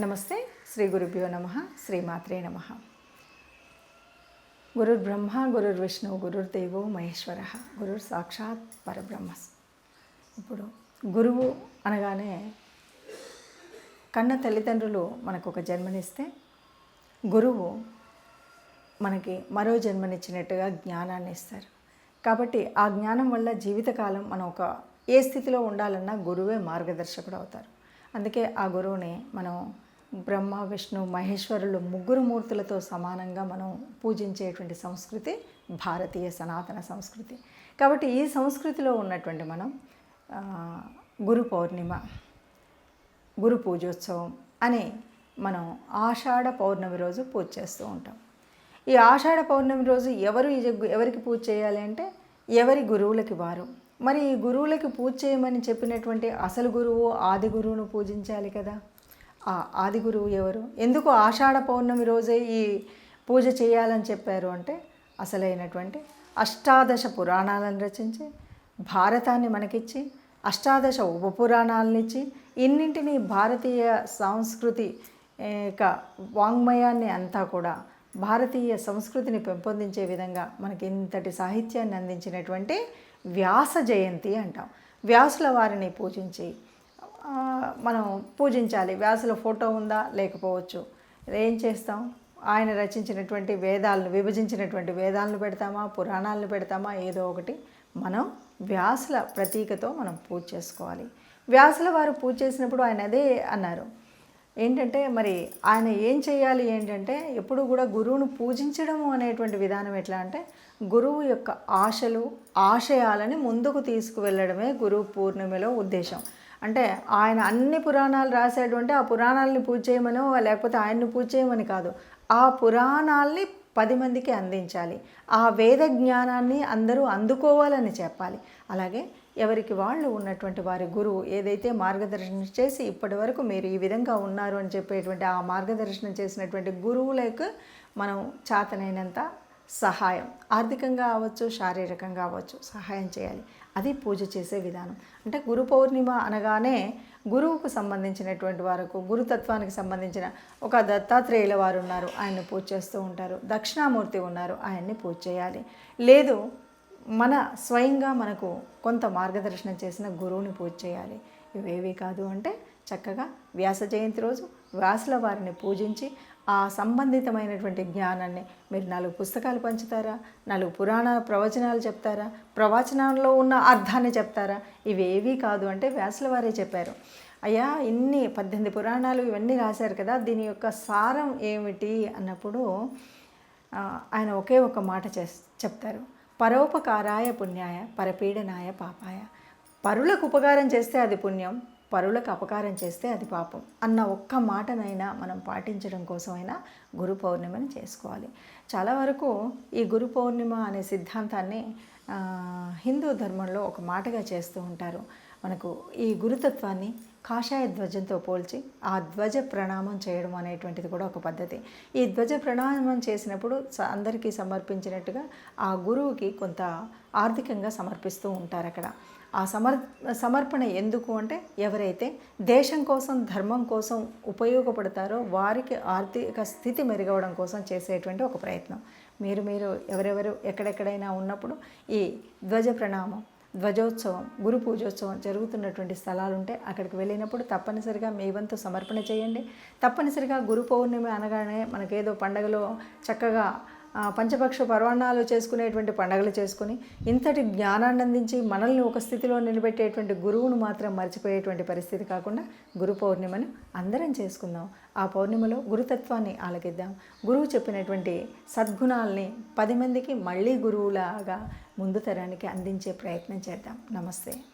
నమస్తే శ్రీ గురుభ్యో నమ శ్రీమాత్రే నమ. గురుర్బ్రహ్మ గురుర్విష్ణు గురుర్దేవో మహేశ్వర. గురుర్ సాక్షాత్ పరబ్రహ్మ ఇప్పుడు గురువు అనగానే కన్న తల్లిదండ్రులు మనకు ఒక జన్మనిస్తే గురువు మనకి మరో జన్మనిచ్చినట్టుగా జ్ఞానాన్ని ఇస్తారు కాబట్టి ఆ జ్ఞానం వల్ల జీవితకాలం మనం ఒక ఏ స్థితిలో ఉండాలన్నా గురువే మార్గదర్శకుడు అవుతారు. అందుకే ఆ గురువుని మనం బ్రహ్మ విష్ణు మహేశ్వరులు ముగ్గురు మూర్తులతో సమానంగా మనం పూజించేటువంటి సంస్కృతి భారతీయ సనాతన సంస్కృతి. కాబట్టి ఈ సంస్కృతిలో ఉన్నటువంటి మనం గురు పౌర్ణిమ గురు పూజోత్సవం అని మనం ఆషాఢ పౌర్ణమి రోజు పూజ చేస్తూ ఉంటాం. ఈ ఆషాఢ పౌర్ణమి రోజు ఎవరు ఈ ఎవరికి పూజ చేయాలి అంటే ఎవరి గురువులకి వారు. మరి ఈ గురువులకి పూజ చేయమని చెప్పినటువంటి అసలు గురువు ఆది గురువును పూజించాలి కదా. ఆది గురువు ఎవరు? ఎందుకు ఆషాఢ పౌర్ణమి రోజే ఈ పూజ చేయాలని చెప్పారు అంటే అసలైనటువంటి అష్టాదశ పురాణాలను రచించి భారతాన్ని మనకిచ్చి అష్టాదశ ఉపపురాణాలనిచ్చి ఇన్నింటినీ భారతీయ సాంస్కృతి వాంగ్మయాన్ని అంతా కూడా భారతీయ సంస్కృతిని పెంపొందించే విధంగా మనకి ఇంతటి సాహిత్యాన్ని అందించినటువంటి వ్యాస జయంతి అంటాం. వ్యాసుల వారిని పూజించి మనం పూజించాలి. వ్యాసుల ఫోటో ఉందా? లేకపోవచ్చు. ఏం చేస్తాం? ఆయన రచించినటువంటి వేదాలను విభజించినటువంటి వేదాలను పెడతామా? పురాణాలను పెడతామా? ఏదో ఒకటి మనం వ్యాసుల ప్రతీకతో మనం పూజ చేసుకోవాలి. వ్యాసుల వారు పూజ చేసినప్పుడు ఆయన అదే అన్నారు. ఏంటంటే మరి ఆయన ఏం చేయాలి ఏంటంటే ఎప్పుడు కూడా గురువును పూజించడం అనేటువంటి విధానం ఎట్లా అంటే గురువు యొక్క ఆశలు ఆశయాలని ముందుకు తీసుకువెళ్ళడమే గురువు పూర్ణిమలో ఉద్దేశం. అంటే ఆయన అన్ని పురాణాలు రాశాడు అంటే ఆ పురాణాలని పూజ చేయమనో లేకపోతే ఆయన్ని పూజ చేయమని కాదు. ఆ పురాణాల్ని పది మందికి అందించాలి. ఆ వేద జ్ఞానాన్ని అందరూ అందుకోవాలని చెప్పాలి. అలాగే ఎవరికి వాళ్ళు ఉన్నటువంటి వారి గురువు ఏదైతే మార్గదర్శనం చేసి ఇప్పటి వరకు మీరు ఈ విధంగా ఉన్నారు అని చెప్పేటువంటి ఆ మార్గదర్శనం చేసినటువంటి గురువులకు మనం చాతనైనంత సహాయం. ఆర్థికంగా అవ్వచ్చు శారీరకంగా అవ్వచ్చు సహాయం చేయాలి. అది పూజ చేసే విధానం. అంటే గురు పౌర్ణిమ అనగానే గురువుకు సంబంధించినటువంటి వరకు గురుతత్వానికి సంబంధించిన ఒక దత్తాత్రేయుల వారు ఉన్నారు ఆయన్ని పూజ చేస్తూ ఉంటారు. దక్షిణామూర్తి ఉన్నారు ఆయన్ని పూజ చేయాలి. లేదు మన స్వయంగా మనకు కొంత మార్గదర్శనం చేసిన గురువుని పూజ చేయాలి. ఇవేవి కాదు అంటే చక్కగా వ్యాస జయంతి రోజు వ్యాసుల వారిని పూజించి ఆ సంబంధితమైనటువంటి జ్ఞానాన్ని మీరు నాలుగు పుస్తకాలు పంచుతారా? నాలుగు పురాణ ప్రవచనాలు చెప్తారా? ప్రవచనంలో ఉన్న అర్థాన్ని చెప్తారా? ఇవేవీ కాదు అంటే వ్యాసుల వారే చెప్పారు. అయ్యా ఇన్ని పద్దెనిమిది పురాణాలు ఇవన్నీ రాశారు కదా దీని యొక్క సారం ఏమిటి? అన్నప్పుడు ఆయన ఒకే ఒక మాట చే చెప్తారు. పరోపకారాయ పుణ్యాయ పరపీడనాయ పాపాయ. పరులకు ఉపకారం చేస్తే అది పుణ్యం. పరులకు అపకారం చేస్తే అది పాపం. అన్న ఒక్క మాటనైనా మనం పాటించడం కోసమైనా గురు పౌర్ణిమని చేసుకోవాలి. చాలా వరకు ఈ గురు పౌర్ణిమ అనే సిద్ధాంతాన్ని హిందూ ధర్మంలో ఒక మాటగా చేస్తూ ఉంటారు. మనకు ఈ గురుతత్వాన్ని కాషాయ ధ్వజంతో పోల్చి ఆ ధ్వజ ప్రణామం చేయడం అనేటువంటిది కూడా ఒక పద్ధతి. ఈ ధ్వజ ప్రణామం చేసినప్పుడు స- అందరికీ సమర్పించినట్టుగా ఆ గురువుకి కొంత ఆర్థికంగా సమర్పిస్తూ ఉంటారు అక్కడ ఆ సమర్ సమర్పణ ఎందుకు అంటే ఎవరైతే దేశం కోసం ధర్మం కోసం ఉపయోగపడతారో వారికి ఆర్థిక స్థితి మెరుగవడం కోసం చేసేటువంటి ఒక ప్రయత్నం. మీరు మీరు ఎవరెవరు ఎక్కడెక్కడైనా ఉన్నప్పుడు ఈ ధ్వజ ప్రణామం ధ్వజోత్సవం గురు పూజోత్సవం జరుగుతున్నటువంటి స్థలాలు ఉంటే అక్కడికి వెళ్ళినప్పుడు తప్పనిసరిగా మీ వంతు సమర్పణ చేయండి. తప్పనిసరిగా గురు పౌర్ణమి అనగానే మనకేదో పండగలో చక్కగా పంచపక్ష పర్వణాలు చేసుకునేటువంటి పండగలు చేసుకుని ఇంతటి జ్ఞానాన్ని అందించి మనల్ని ఒక స్థితిలో నిలబెట్టేటువంటి గురువును మాత్రం మర్చిపోయేటువంటి పరిస్థితి కాకుండా గురు పౌర్ణిమను అందరం చేసుకుందాం. ఆ పౌర్ణిమలో గురుతత్వాన్ని ఆలకిద్దాం. గురువు చెప్పినటువంటి సద్గుణాల్ని పది మందికి మళ్ళీ గురువులాగా ముందు తరానికి అందించే ప్రయత్నం చేద్దాం. నమస్తే.